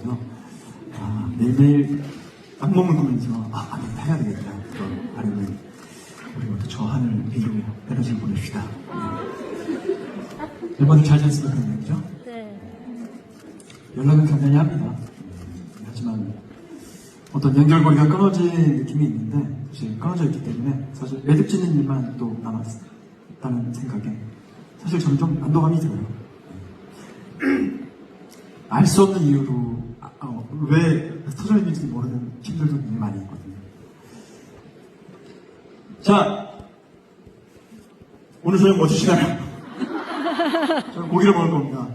그래서 아, 매일매일 악몽을 꾸면서 아, 아 내가 해야 되겠다 그런 바람을 우리 모두 저 하늘 위로 에너지를 보냅시다. 네. 멤버들 잘 지냈으면 좋겠네요, 그죠? 네. 연락은 간단히 합니다. 하지만 어떤 연결고리가 끊어진 느낌이 있는데 사실 끊어져 있기 때문에 사실 매듭 짓는 일만 또 남았다는 생각에 사실 좀 안도감이 들어요. 알 수 없는 이유로 왜 터져 있는지 모르는 굉장히 많이 있거든요. 자, 오늘 저녁 뭐 드시나요? 저는 고기를 먹을 겁니다.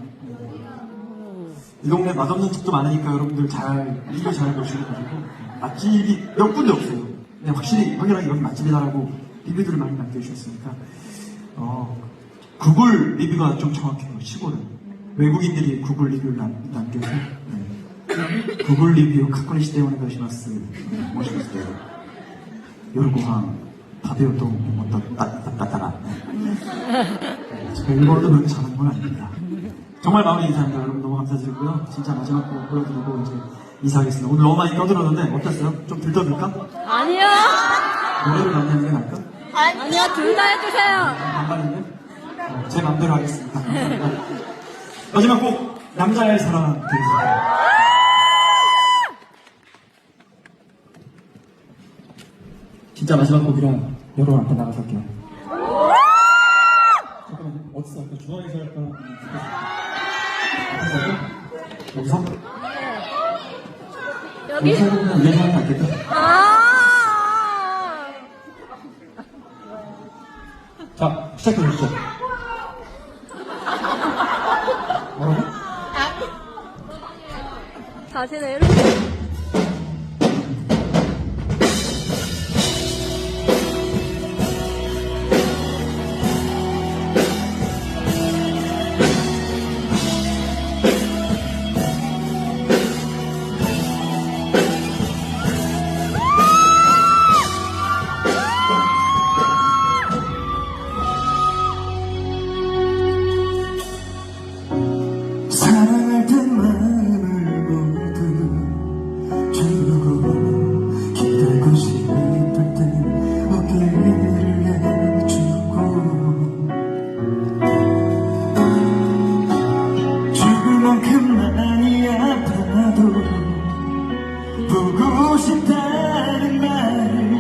이 동네 맛없는 집도 많으니까 여러분들 잘, 리뷰 잘 보시고 가지고 맛집이 몇 군데 없어요. 그냥 확실히 확연하게 여기 맛집이다라고 리뷰들을 많이 남겨주셨으니까 어, 구글 리뷰가 좀 정확해요. 시골은. 외국인들이 구글 리뷰를 남, 남겨서 네. 구글 리뷰 카코니시 때문에 가시마스 모시겠어요. 열고항 다베오도 뭐또 따따따따라 제가 일본어도 그렇게 잘하는 건 아닙니다. 정말 마음이 감사합니다. 여러분 너무 감사드리고요. 진짜 마지막 곡 보여드리고 이제 인사하겠습니다. 오늘 너무 많이 떠들었는데 어땠어요? 좀 들떠줄까? 아니요. 노래를 하는 게 나을까? 아니요. 둘 다 해주세요. 반반인데? 어, 제 맘대로 하겠습니다. 마지막 곡 남자의 사랑 드리겠습니다. 진짜 마지막 곡이라 여러분 앞에 나가서 할게요. 잠깐만요. 어디서 할까? 중앙에서 할까? 앞에서 할까? 여기서? 여기? 여기서 하면 위에서 하면 낫겠다. 아. 자, 시작해 주시죠. 뭐라고? 자신의 이렇게. 보고 싶다는 말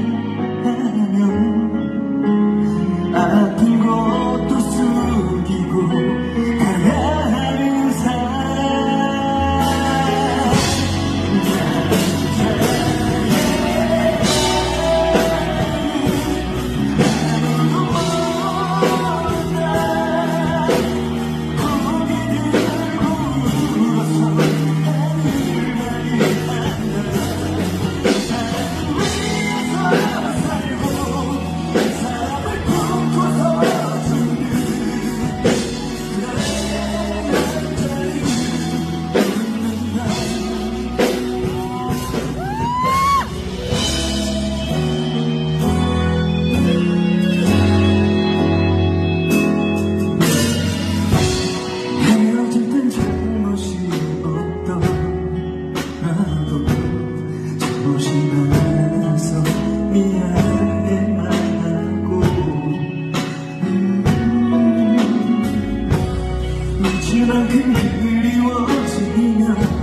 만큼 그리워지면